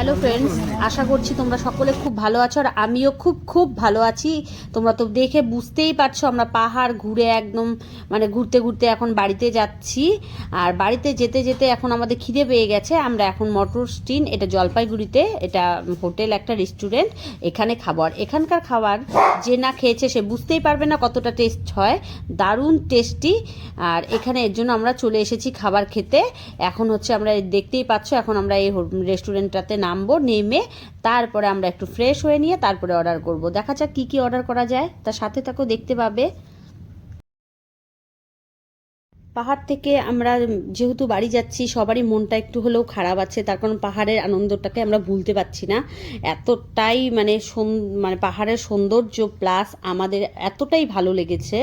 Hello friends আশা করছি তোমরা সকলে খুব ভালো আছো আর আমিও খুব খুব ভালো আছি। তোমরা তো দেখে বুঝতেই পারছ আমরা পাহাড় ঘুরে একদম মানে ঘুরতে ঘুরতে এখন বাড়িতে যাচ্ছি। আর বাড়িতে যেতে যেতে এখন আমাদের খিদে পেয়ে গেছে। আমরা এখন মটর স্টিন, এটা জলপাইগুড়িতে, এটা হোটেল, একটা রেস্টুরেন্ট, এখানে খাবার এখানকার খাবার যে না খেয়েছে সে বুঝতেই পারবে না কতটা টেস্ট হয়। দারুণ টেস্টি। আর এখানে এর জন্য আমরা চলে এসেছি খাবার খেতে। এখন হচ্ছে আমরা দেখতেই পাচ্ছ, এখন আমরা এই রেস্টুরেন্টটাতে নামবো, নেমে তারপরে আমরা একটু ফ্রেশ হয়ে নিয়ে তারপরে অর্ডার করব। দেখা যাক কী কী অর্ডার করা যায়। তার সাথে থাকো, দেখতে পাবে। পাহাড় থেকে আমরা যেহেতু বাড়ি যাচ্ছি, সবারই মনটা একটু হলেও খারাপ আছে। তার কারণ পাহাড়ের আনন্দটাকে আমরা ভুলতে পারছি না। এতটাই মানে মানে পাহাড়ের সৌন্দর্য প্লাস আমাদের এতটাই ভালো লেগেছে,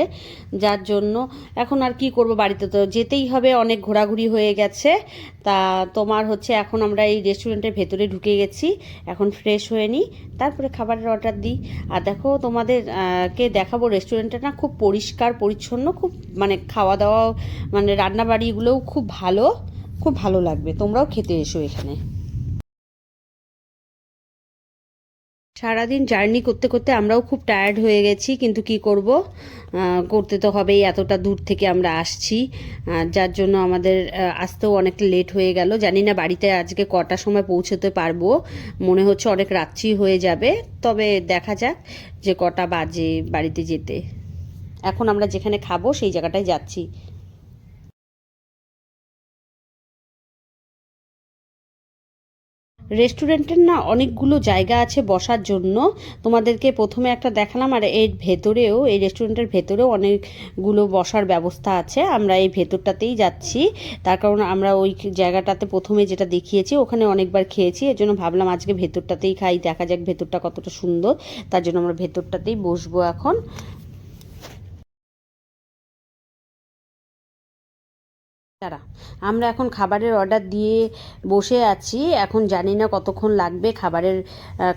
যার জন্য এখন আর কি করব বাড়িতে তো যেতেই হবে, অনেক ঘোরাঘুরি হয়ে গেছে। তা তোমার হচ্ছে এখন আমরা এই রেস্টুরেন্টের ভেতরে ঢুকে গেছি। এখন ফ্রেশ হয়ে নিই, তারপরে খাবারের অর্ডার দিই। আর দেখো তোমাদের কে দেখাবো রেস্টুরেন্টটা না, খুব পরিষ্কার, পরিচ্ছন্ন, খুব মানে খাওয়া দাওয়া মানে রান্নাবাড়িগুলোও খুব ভালো খুব ভালো লাগবে। তোমরাও খেতে এসো এখানে। সারাদিন জার্নি করতে করতে আমরাও খুব টায়ার্ড হয়ে গেছি, কিন্তু কি করব? করতে তো হবেই, এতটা দূর থেকে আমরা আসছি। যার জন্য আমাদের আসতেও অনেকটা লেট হয়ে গেল। জানি না বাড়িতে আজকে কটার সময় পৌঁছতে পারব। মনে হচ্ছে অনেক রাত্রি হয়ে যাবে, তবে দেখা যাক যে কটা বাজে বাড়িতে যেতে। এখন আমরা যেখানে খাব, সেই জায়গাটায় যাচ্ছি। রেস্টুরেন্টের না অনেকগুলো জায়গা আছে বসার জন্য। তোমাদেরকে প্রথমে একটা দেখালাম আর এর ভেতরেও, এই রেস্টুরেন্টের ভেতরেও অনেকগুলো বসার ব্যবস্থা আছে। আমরা এই ভেতরটাতেই যাচ্ছি। তার কারণ আমরা ওই জায়গাটাতে প্রথমে যেটা দেখিয়েছি, ওখানে অনেকবার খেয়েছি। এর জন্য ভাবলাম আজকে ভেতরটাতেই খাই, দেখা যাক ভেতরটা কতটা সুন্দর। তার জন্য আমরা ভেতরটাতেই বসবো এখন। তারা। আমরা এখন খাবারের অর্ডার দিয়ে বসে আছি। এখন জানি না কতক্ষণ লাগবে খাবারের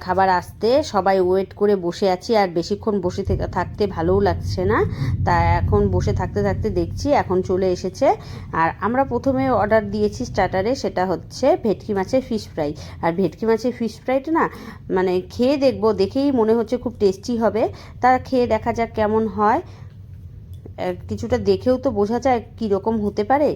খাবার আসতে। সবাই ওয়েট করে বসে আছি আর বেশিক্ষণ বসে থেকে, থাকতে ভালোও লাগছে না। তা এখন বসে থাকতে থাকতে দেখছি, এখন চলে এসেছে। আর আমরা প্রথমে অর্ডার দিয়েছি স্টার্টারে সেটা হচ্ছে ভেটকি মাছের ফিশ ফ্রাই আর ভেটকি মাছের ফিশ ফ্রাইটা না মানে খেয়ে দেখব, দেখেই মনে হচ্ছে খুব টেস্টি হবে। তা খেয়ে দেখা যাক কেমন হয়। কিছুটা দেখেও তো বোঝা যায় কীরকম হতে পারে।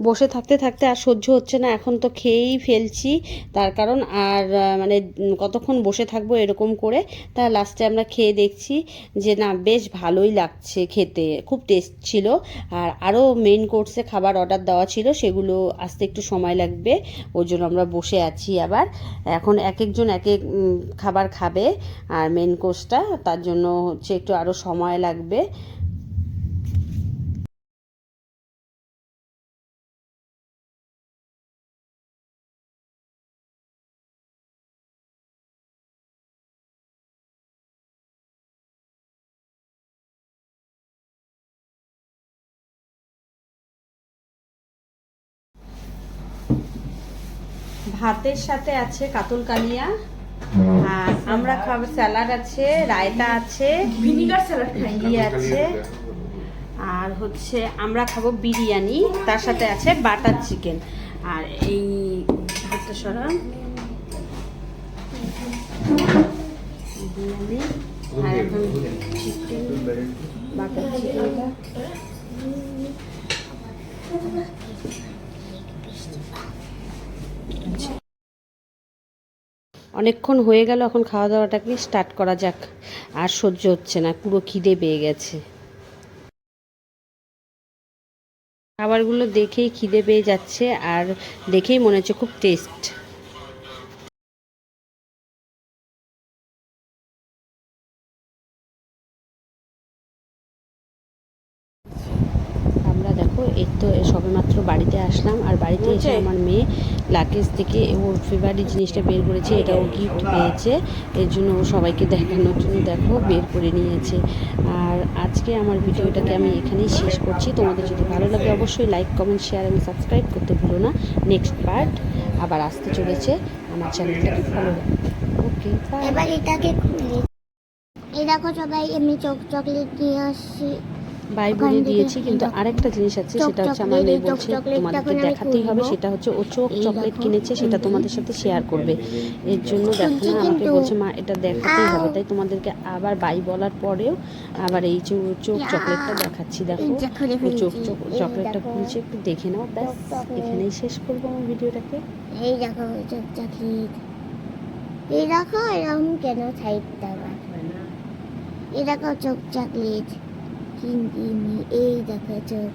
বসে থাকতে থাকতে আর সহ্য হচ্ছে না, এখন তো খেয়েই ফেলছি। তার কারণ আর মানে কতক্ষণ বসে থাকব এরকম করে, তা লাস্টে আমরা খেয়ে দেখছি যে না, বেশ ভালোই লাগছে খেতে, খুব টেস্ট ছিল। আর আরও মেন কোর্সে খাবার অর্ডার দেওয়া ছিল, সেগুলো আসতে একটু সময় লাগবে, ওই জন্য আমরা বসে আছি আবার। এখন এক একজন এক এক খাবার খাবে, আর মেন কোর্সটা তার জন্য হচ্ছে একটু আরও সময় লাগবে। ভাতের সাথে আছে কাতল কালিয়া। আর আমরা খাব স্যালাড আছে রায়তা আছে ভিনিগার স্যালাড খাই। আছে। আর হচ্ছে আমরা খাব বিরিয়ানি তার সাথে আছে বাটার চিকেন। আর এই সরা। বিরিয়ানি আর এখন চিকেন বাটার চিকেনটা। অনেকক্ষণ হয়ে গেল, এখন খাওয়া দাওয়াটাকে স্টার্ট করা যাক। আর সহ্য হচ্ছে না, পুরো খিদে পেয়ে গেছে। খাবারগুলো দেখেই খিদে পেয়ে যাচ্ছে, আর দেখেই মনে হচ্ছে খুব টেস্ট এই তো সবেমাত্র বাড়িতে আসলাম। আর বাড়িতে এসে আমার মেয়ে লাগেজ থেকে ওর ফেভারিট জিনিসটা বের করেছে এটা ও গিফট পেয়েছে। এর জন্য ও সবাইকে দেখানোর জন্য দেখো বের করে নিয়েছে। আর আজকে আমার ভিডিওটাকে আমি এখানেই শেষ করছি। তোমাদের যদি ভালো লাগে অবশ্যই লাইক কমেন্ট শেয়ার এবং সাবস্ক্রাইব করতে ভুলো না। নেক্সট পার্ট আবার আসতে চলেছে। আমার চ্যানেলটাকে ফলো ওকে এবার এটাকে খুলে এই দেখো সবাই আমি চক চকলেট নিয়ে আসছি। বাই বলে দিয়েছি কিন্তু। আরেকটা জিনিস আছে সেটা হচ্ছে আমার মেয়ে বলছে তোমাদেরকে দেখাতেই হবে সেটা হচ্ছে ও চোখ চকলেট কিনেছে সেটা তোমাদের সাথে শেয়ার করবে। এর জন্য দেখো না আমাকে বলছে মা এটা দেখাতেই হবে। তাই তোমাদেরকে আবার বাই বলার পরেও আবার এই চোখ চকলেটটা দেখাচ্ছি। দেখো ও চোখ চকলেটটা খুলছে একটু দেখে নাও ব্যাস এখানেই শেষ করব আমার ভিডিওটাকে। এই দেখো চক চকলেট। এই দেখো এরকম কেন সাইডটা এই দেখো চক কিনকিনি এই দেখা চক